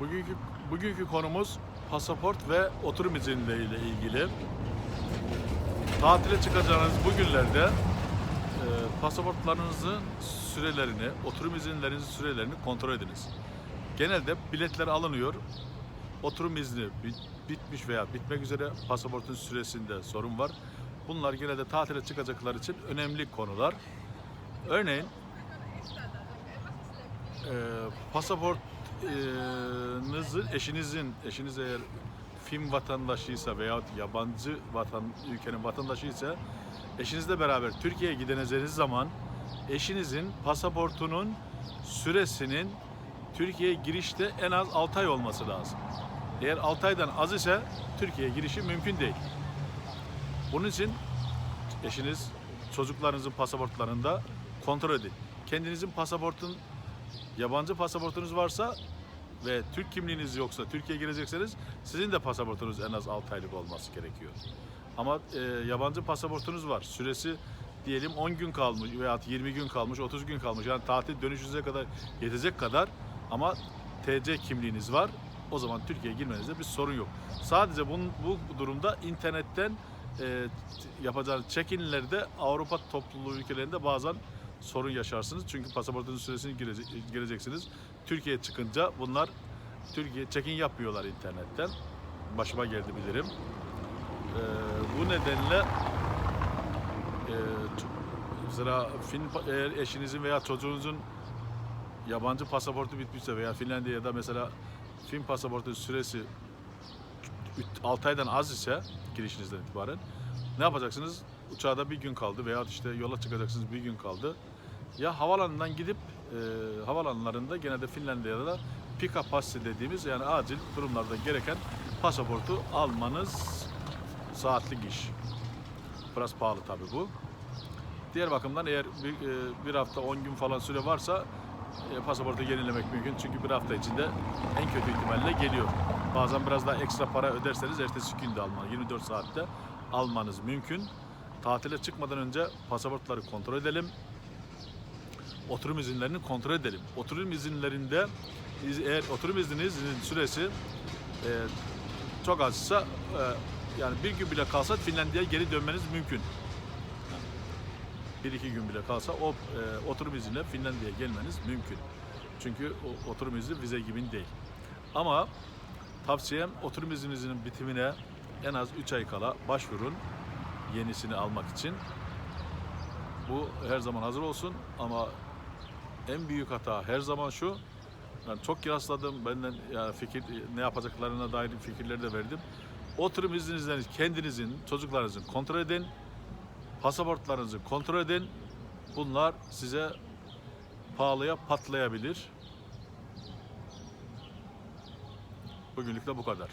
Bugünkü bugünkü konumuz pasaport ve oturum izinleri ile ilgili. Tatile çıkacağınız bu günlerde e, pasaportlarınızın sürelerini, oturum izinlerinizin sürelerini kontrol ediniz. Genelde biletler alınıyor. Oturum izni bit- bitmiş veya bitmek üzere pasaportun süresinde sorun var. Bunlar genelde tatile çıkacaklar için önemli konular. Örneğin e, pasaportunuzun eşinizin eşiniz eğer film vatandaşıysa veya yabancı vatan ülkenin vatandaşıysa eşinizle beraber Türkiye'ye gideceğiniz zaman eşinizin pasaportunun süresinin Türkiye'ye girişte en az 6 ay olması lazım. Eğer 6 aydan az ise Türkiye'ye girişi mümkün değil. Bunun için eşiniz çocuklarınızın pasaportlarında kontrol edin. Kendinizin pasaportun yabancı pasaportunuz varsa ve Türk kimliğiniz yoksa Türkiye'ye girecekseniz sizin de pasaportunuz en az 6 aylık olması gerekiyor. Ama e, yabancı pasaportunuz var. Süresi diyelim 10 gün kalmış veya 20 gün kalmış, 30 gün kalmış. Yani tatil dönüşünüze kadar yetecek kadar ama TC kimliğiniz var. O zaman Türkiye'ye girmenizde bir sorun yok. Sadece bunun, bu durumda internetten e, yapacağınız check-in'lerde Avrupa topluluğu ülkelerinde bazen sorun yaşarsınız. Çünkü pasaportunun süresini girece- gireceksiniz. Türkiye'ye çıkınca bunlar Türkiye check-in yapmıyorlar internetten. Başıma geldi bilirim. Ee, bu nedenle e, mesela fin, eğer eşinizin veya çocuğunuzun yabancı pasaportu bitmişse veya Finlandiya'da mesela film pasaportu süresi 6 aydan az ise girişinizden itibaren ne yapacaksınız? Uçağda bir gün kaldı veya işte yola çıkacaksınız bir gün kaldı. Ya havalanından gidip e, havalanlarında genelde Finlandiya'da da pika passi dediğimiz yani acil durumlarda gereken pasaportu almanız saatlik iş. Biraz pahalı tabii bu. Diğer bakımdan eğer bir, e, bir hafta 10 gün falan süre varsa e, pasaportu yenilemek mümkün. Çünkü bir hafta içinde en kötü ihtimalle geliyor. Bazen biraz daha ekstra para öderseniz ertesi gün de almanız, 24 saatte almanız mümkün. Tatile çıkmadan önce pasaportları kontrol edelim. Oturum izinlerini kontrol edelim. Oturum izinlerinde iz- eğer oturum izninizin süresi e, çok azsa e, yani bir gün bile kalsa Finlandiya'ya geri dönmeniz mümkün. Bir iki gün bile kalsa o e, oturum izinle Finlandiya'ya gelmeniz mümkün. Çünkü o, oturum izni vize gibi değil. Ama tavsiyem oturum izninizin bitimine en az 3 ay kala başvurun yenisini almak için. Bu her zaman hazır olsun ama en büyük hata her zaman şu. Ben çok rastladım. Benden ya fikir ne yapacaklarına dair fikirleri de verdim. Oturum izninizden kendinizin, çocuklarınızın kontrol edin. Pasaportlarınızı kontrol edin. Bunlar size pahalıya patlayabilir. Bugünlük de bu kadar.